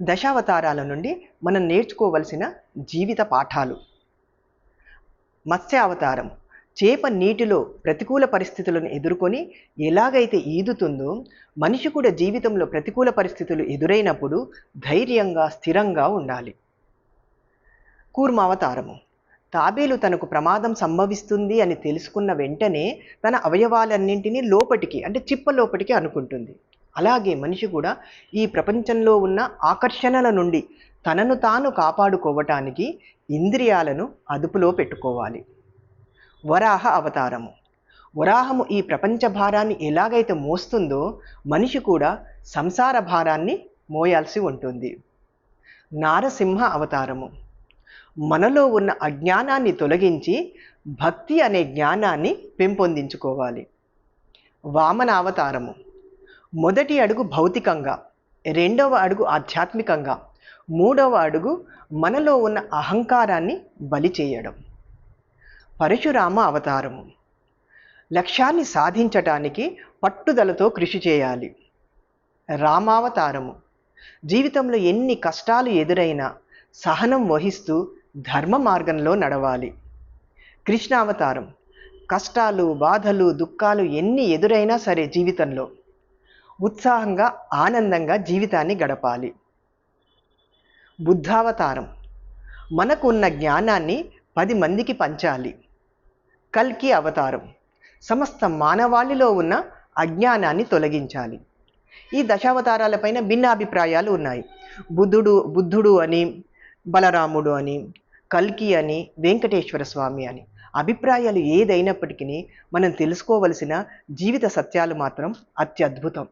దశావతారాల నుండి మనం నేర్చుకోవలసిన జీవిత పాఠాలు. మత్స్య అవతారం చేప నీటిలో ప్రతికూల పరిస్థితులను ఎదుర్కొని ఎలాగైతే ఈదుతుందో మనిషి కూడా జీవితంలో ప్రతికూల పరిస్థితులు ఎదురైనప్పుడు ధైర్యంగా స్థిరంగా ఉండాలి. కూర్మ అవతారము తాబేలు తనకు ప్రమాదం సంభవిస్తుంది అని తెలుసుకున్న వెంటనే తన అవయవాలన్నింటినీ లోపటికి అంటే చిప్ప లోపటికి అనుకుంటుంది. అలాగే మనిషి కూడా ఈ ప్రపంచంలో ఉన్న ఆకర్షణల నుండి తనను తాను కాపాడుకోవటానికి ఇంద్రియాలను అదుపులో పెట్టుకోవాలి. వరాహ అవతారము. వరాహము ఈ ప్రపంచ భారాన్ని ఎలాగైతే మోస్తుందో మనిషి కూడా సంసార భారాన్ని మోయాల్సి ఉంటుంది. నారసింహ అవతారము. మనలో ఉన్న అజ్ఞానాన్ని తొలగించి భక్తి అనే జ్ఞానాన్ని పెంపొందించుకోవాలి. వామన అవతారము. మొదటి అడుగు భౌతికంగా రెండవ అడుగు ఆధ్యాత్మికంగా మూడవ అడుగు మనలో ఉన్న అహంకారాన్ని బలి చేయడం. పరశురామ అవతారము. లక్ష్యాన్ని సాధించటానికి పట్టుదలతో కృషి చేయాలి. రామావతారము. జీవితంలో ఎన్ని కష్టాలు ఎదురైనా సహనం వహిస్తూ ధర్మ మార్గంలో నడవాలి. కృష్ణావతారం. కష్టాలు బాధలు దుఃఖాలు ఎన్ని ఎదురైనా సరే జీవితంలో ఉత్సాహంగా ఆనందంగా జీవితాన్ని గడపాలి. బుద్ధావతారం. మనకు ఉన్న జ్ఞానాన్ని పది మందికి పంచాలి. కల్కి అవతారం. సమస్త మానవాళిలో ఉన్న అజ్ఞానాన్ని తొలగించాలి. ఈ దశావతారాలపైన భిన్న అభిప్రాయాలు ఉన్నాయి. బుద్ధుడు బుద్ధుడు అని బలరాముడు అని కల్కి అని వెంకటేశ్వర స్వామి అని. అభిప్రాయాలు ఏదైనప్పటికీ మనం తెలుసుకోవలసిన జీవిత సత్యాలు మాత్రం అత్యద్భుతం.